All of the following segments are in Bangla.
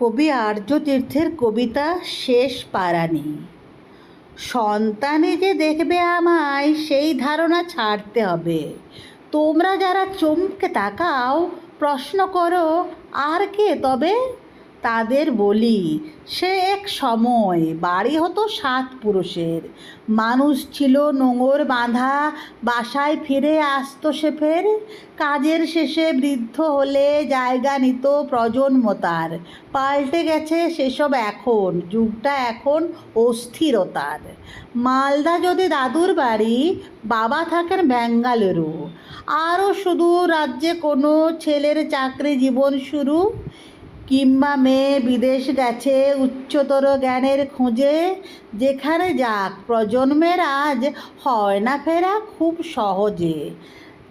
কবি আর্যতীর্থের কবিতা শেষ পারানি সন্তানে যে দেখবে আমায়, সেই ধারণা ছাড়তে হবে। তোমরা যারা চমকে তাকাও, প্রশ্ন করো, আর কে তবে? তাদের বলি, সে এক সময় বাড়ি হতো সাত পুরুষের। মানুষ ছিল নোঙর বাঁধা, বাসায় ফিরে আসতো সে ফের। কাজের শেষে বৃদ্ধ হলে জায়গা নিত প্রজন্ম তার পাল্টে গেছে সেসব এখন, যুগটা এখন অস্থিরতার। মালদা যদি দাদুর বাড়ি, বাবা থাকেন ব্যাঙ্গালুরু। আরও শুধু রাজ্যে কোনো ছেলের চাকরি জীবন শুরু? কিংবা মেয়ে বিদেশ গেছে উচ্চতর জ্ঞানের খোঁজে, যেখানে যাক প্রজন্মের আজ হয় না ফেরা খুব সহজে।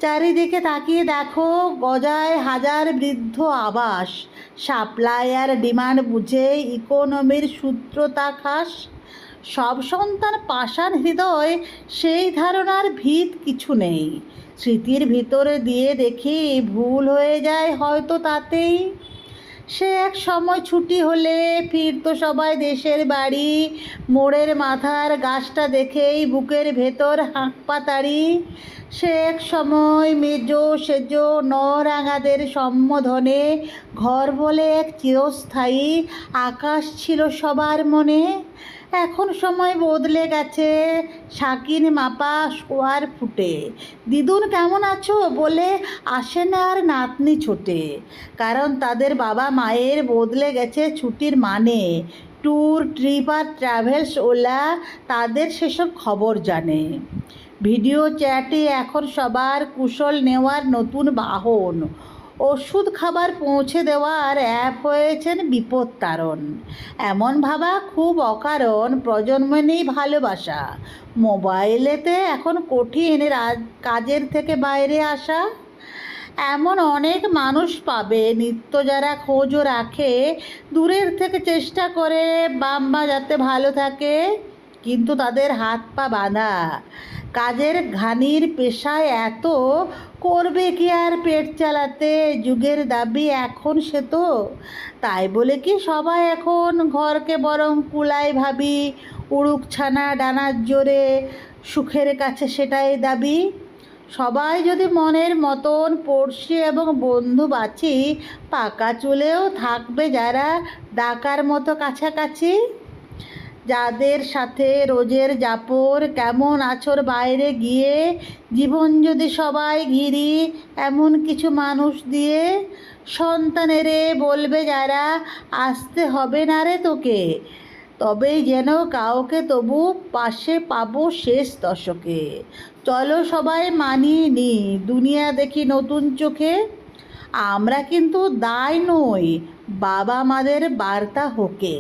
চারিদিকে তাকিয়ে দেখো, গজায় হাজার বৃদ্ধ আবাস। সাপ্লাই আর ডিমান্ড বুঝে ইকোনমির সূত্রতা খাস। সব সন্তান পাষাণ হৃদয়, সেই ধারণার ভিত কিছু নেই। স্মৃতির ভিতরে দিয়ে দেখি ভুল হয়ে যায় হয়তো তাতেই। সে এক সময় ছুটি হলে ফিরতো সবাই দেশের বাড়ি। মোড়ের মাথার গাছটা দেখেই বুকের ভেতর হাঁকপাতাড়ি সে এক সময় মেজো সেজো নরাঙাদের সম্বোধনে ঘর বলে এক চিরস্থায়ী আকাশ ছিল সবার মনে। এখন সময় বদলে গেছে। শাকিন মাপা স্কোয়ার ফুটে দিদুন, কেমন আছো? বলে, আসে না আর নাতনি ছোটে। কারণ তাদের বাবা মায়ের বদলে গেছে ছুটির মানে। ট্যুর ট্রিপ আর ট্রাভেলস ওলা তাদের সেসব খবর জানে। ভিডিও চ্যাটে এখন সবার কুশল নেওয়ার নতুন বাহন। ওষুধ খাবার পৌঁছে দেওয়ার অ্যাপ হয়েছেন বিপদ তারণ। এমন ভাবা খুব অকারণ, প্রজন্ম নেই ভালোবাসা। মোবাইলেতে এখন কঠিন কাজের থেকে বাইরে আসা। এমন অনেক মানুষ পাবে, নিত্য যারা খোঁজও রাখে, দূরের থেকে চেষ্টা করে বাম্বা যাতে ভালো থাকে, কিন্তু তাদের হাত পা বাঁধা। কাজের ঘানির পেশায় এত করবে কি আর পেট চালাতে? যুগের দাবি এখন সে তো। তাই বলে কি সবাই এখন ঘরকে বরং কুলাই ভাবি উড়ুক ছানা ডানার জোরে। সুখের কাছে সেটাই দাবি। সবাই যদি মনের মতন পড়শি এবং বন্ধু বাছি পাকা চুলেও থাকবে যারা ডাকার মতো কাছাকাছি। যাদের সাথে রোজের জাপর কেমন আছর বাইরে গিয়ে জীবন যদি সবাই ঘিরি, এমন কিছু মানুষ দিয়ে সন্তানেরে বলবে যারা, আসতে হবে না রে তোকে। তবেই যেন কাউকে তবু পাশে পাবো শেষ দশকে। চলো সবাই মানিয়ে নি, দুনিয়া দেখি নতুন চোখে। আমরা কিন্তু দায় নই বাবা মাদের বার্তা হোকে।